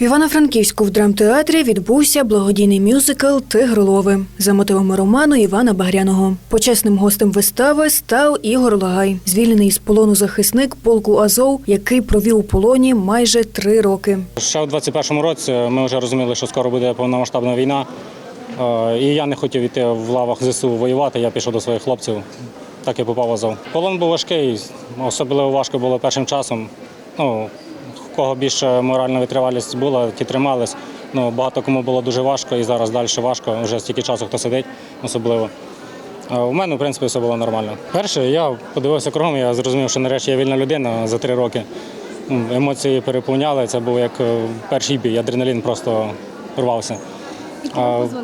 В Івано-Франківську в драмтеатрі відбувся благодійний мюзикл Тигролови за мотивами роману Івана Багряного. Почесним гостем вистави став Ігор Лагай, звільнений з полону захисник полку Азов, який провів у полоні майже три роки. Ще у 21-му році ми вже розуміли, що скоро буде повномасштабна війна. Е, І я не хотів йти в лавах ЗСУ воювати, я пішов до своїх хлопців, так і попав в Азов. Полон був важкий, особливо важко було першим часом. Ну, кого більше моральна витривалість була, ті тримались. Ну, багато кому було дуже важко і зараз далі важко, вже стільки часу хто сидить, особливо. А У мене, в принципі, все було нормально. Перше, я подивився кругом, я зрозумів, що нарешті я вільна людина за три роки. Емоції переповняли, це був як е, перший бій, адреналін просто рвався.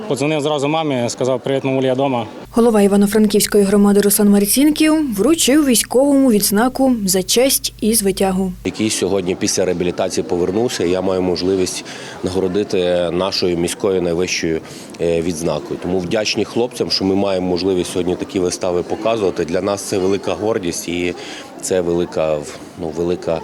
Подзвонив зразу мамі, сказав, привіт, мамулі, я вдома. Голова Івано-Франківської громади Руслан Марцінків вручив військовому відзнаку за честь і звитягу. який сьогодні після реабілітації повернувся. Я маю можливість нагородити нашою міською найвищою е, відзнакою. Тому вдячні хлопцям, що ми маємо можливість сьогодні такі вистави показувати. Для нас це велика гордість і це велика, ну, велика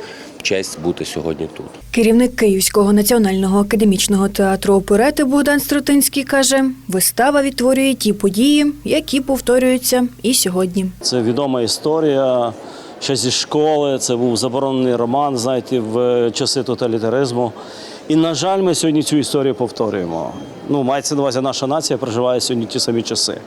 честь бути сьогодні тут. Керівник Київського національного академічного театру оперети Богдан Струтинський каже, вистава відтворює ті події, які повторюються і сьогодні. Це відома історія. Ще зі школи це був заборонений роман, знаєте, в часи тоталітаризму. І, на жаль, ми сьогодні цю історію повторюємо. Ну, мається на увазі, наша нація проживає сьогодні ті самі часи.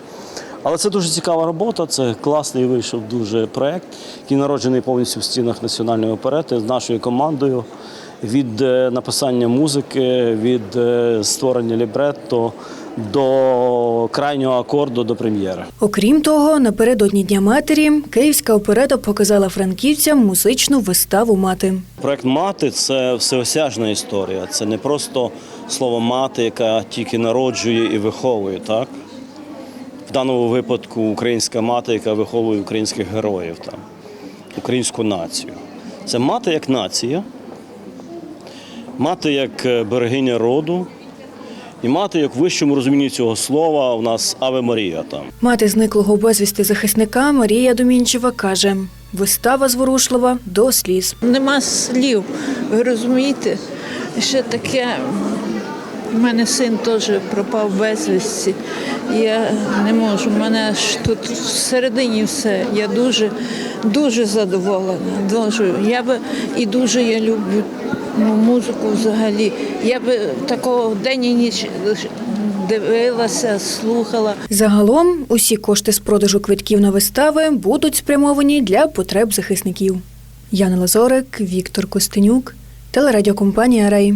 Але це дуже цікава робота, це класний вийшов дуже проєкт, який народжений повністю в стінах національної оперети з нашою командою. Від е, написання музики, від е, створення лібретто до крайнього акорду до прем'єри. Окрім того, напередодні Дня матері Київська оперета показала франківцям музичну виставу мати. Проект мати це всеосяжна історія. Це не просто слово мати, яка тільки народжує і виховує, так? В даному випадку українська мати, яка виховує українських героїв, там, українську націю. Це мати як нація, мати як е, берегиня роду, і мати як в вищому розумінні цього слова у нас Аве Марія там. Мати зниклого безвісти захисника Марія Домінчева каже: вистава зворушлива до сліз. Нема слів. Ви розумієте, ще таке. У мене син теж пропав безвісті. Я не можу. У мене ж тут всередині все. Я дуже, дуже задоволена. Дуже. Я би і дуже я люблю ну, музику взагалі. Я би такого день і ніч дивилася, слухала. Загалом усі кошти з продажу квитків на вистави будуть спрямовані для потреб захисників. Яна Лазорик, Віктор Костенюк, телерадіокомпанія Рей.